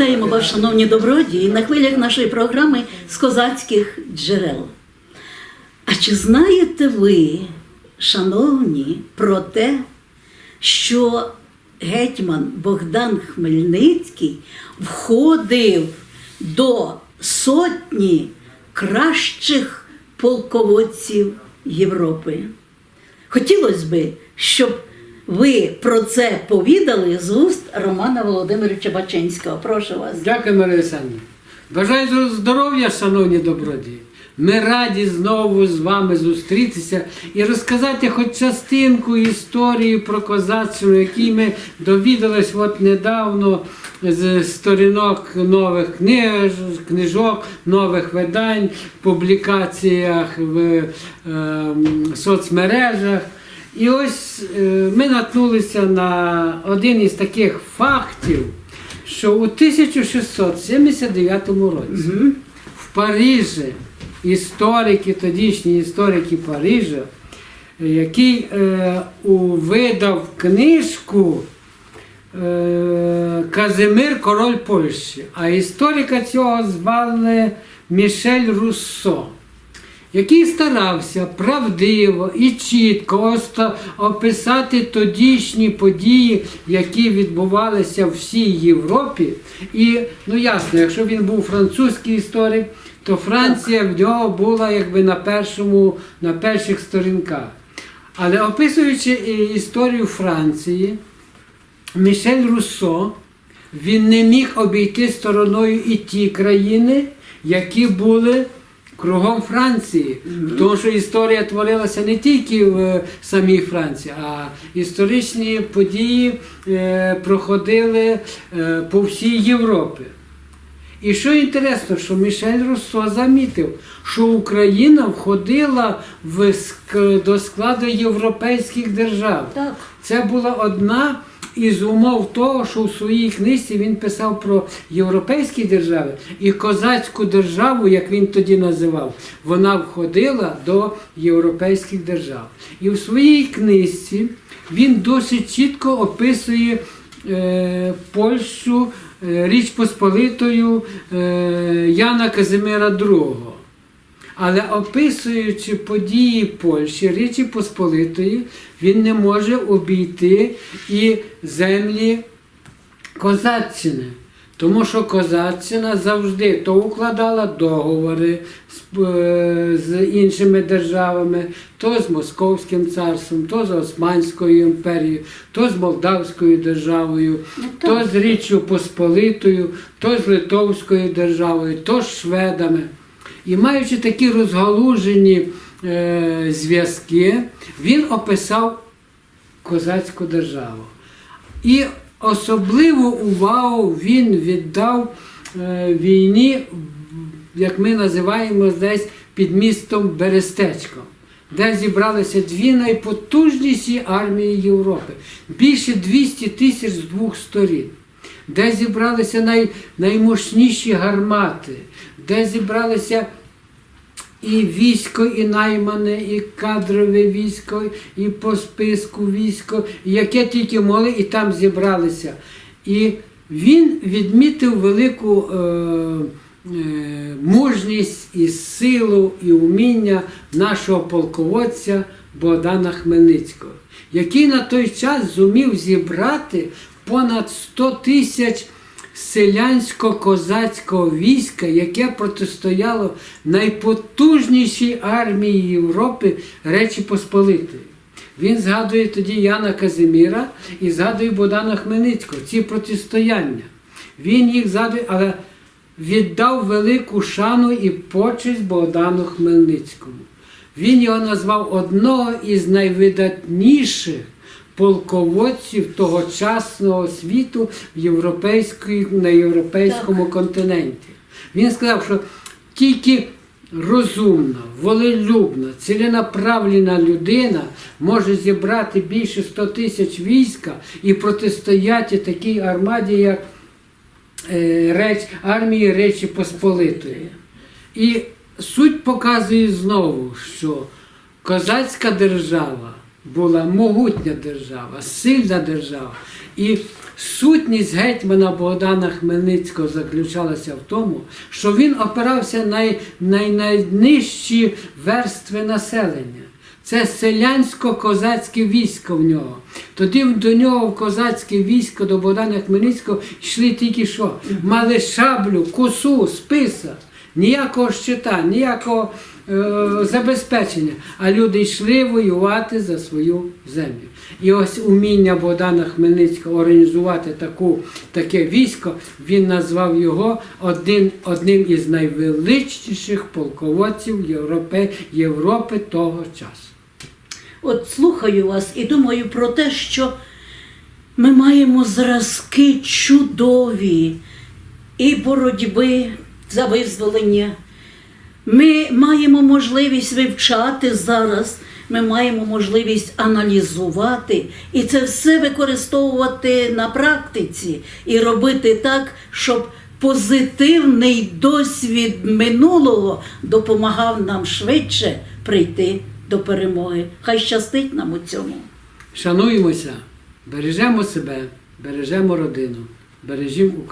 Вітаємо вас, шановні добродії, на хвилях нашої програми з козацьких джерел. А чи знаєте ви, шановні, про те, що гетьман Богдан Хмельницький входив до сотні кращих полководців Європи? Хотілося би, щоб ви про це повідали з уст Романа Володимировича Бачинського. Прошу вас. Дякую, Марія Олександрівна. Бажаю здоров'я, шановні добродії. Ми раді знову з вами зустрітися і розказати хоч частинку історії про козаччину, якій ми довідались от недавно з сторінок нових книж, книжок, нових видань, публікаціях в ем, соцмережах. І ось е, ми наткнулися на один із таких фактів, що у 1679 році в Парижі історики, тодішні історики Парижа, який е, видав книжку е, Казимир Король Польщі, а історика цього звали Мішель Руссо який старався правдиво і чітко описати тодішні події, які відбувалися в всій Європі. І ну ясно, якщо він був французький історик, то Франція в нього була якби на першому, на перших сторінках. Але описуючи історію Франції, Мішель Руссо, він не міг обійти стороною і ті країни, які були кругом Франції. Тому що історія творилася не тільки в е, самій Франції, а історичні події е, проходили е, по всій Європі. І що інтересно, що Мішель Руссо замітив, що Україна входила в, ск- до складу європейських держав. Так. Це була одна із умов того, що в своїй книжці він писав про європейські держави і козацьку державу, як він тоді називав, вона входила до європейських держав. І в своїй книжці він досить чітко описує е, Польщу е, Річ Посполитою е, Яна Казимира II. Але описуючи події Польщі, Річі Посполитої, він не може обійти і землі Козаччини. Тому що Козаччина завжди то укладала договори з, е, з іншими державами, то з Московським царством, то з Османською імперією, то з Молдавською державою, то з Річчю Посполитою, то з Литовською державою, то з шведами. І маючи такі розгалужені е, зв'язки, він описав козацьку державу. І особливу увагу він віддав е, війні, як ми називаємо десь під містом Берестечко, де зібралися дві найпотужніші армії Європи, більше 200 тисяч з двох сторін, де зібралися най, наймощніші гармати, де зібралися і військо, і наймане, і кадрове військо, і по списку військо, яке тільки могли, і там зібралися. І він відмітив велику е, е, мужність і силу, і уміння нашого полководця Богдана Хмельницького, який на той час зумів зібрати понад 100 тисяч селянсько-козацького війська, яке протистояло найпотужнішій армії Європи Речі Посполитої. Він згадує тоді Яна Казиміра і згадує Богдана Хмельницького, ці протистояння. Він їх згадує, але віддав велику шану і почесть Богдану Хмельницькому. Він його назвав одного із найвидатніших полководців тогочасного світу в європейській, на європейському континенті. Він сказав, що тільки розумна, волелюбна, ціленаправлена людина може зібрати більше 100 тисяч війська і протистояти такій армаді, як е, реч, армії Речі Посполитої. І суть показує знову, що козацька держава була могутня держава, сильна держава. І сутність гетьмана Богдана Хмельницького заключалася в тому, що він опирався на най, найнижчі верстви населення. Це селянсько-козацьке військо в нього. Тоді до нього в козацьке військо до Богдана Хмельницького йшли тільки що? Мали шаблю, косу, списа, ніякого щита, ніякого е, забезпечення. А люди йшли воювати за свою землю. І ось уміння Богдана Хмельницького організувати таку, таке військо, він назвав його один, одним із найвеличніших полководців Європи, Європи того часу. От слухаю вас і думаю про те, що ми маємо зразки чудові і боротьби за визволення. Ми маємо можливість вивчати зараз, ми маємо можливість аналізувати і це все використовувати на практиці і робити так, щоб позитивний досвід минулого допомагав нам швидше прийти до перемоги. Хай щастить нам у цьому. Шануємося, бережемо себе, бережемо родину, бережімо Україну.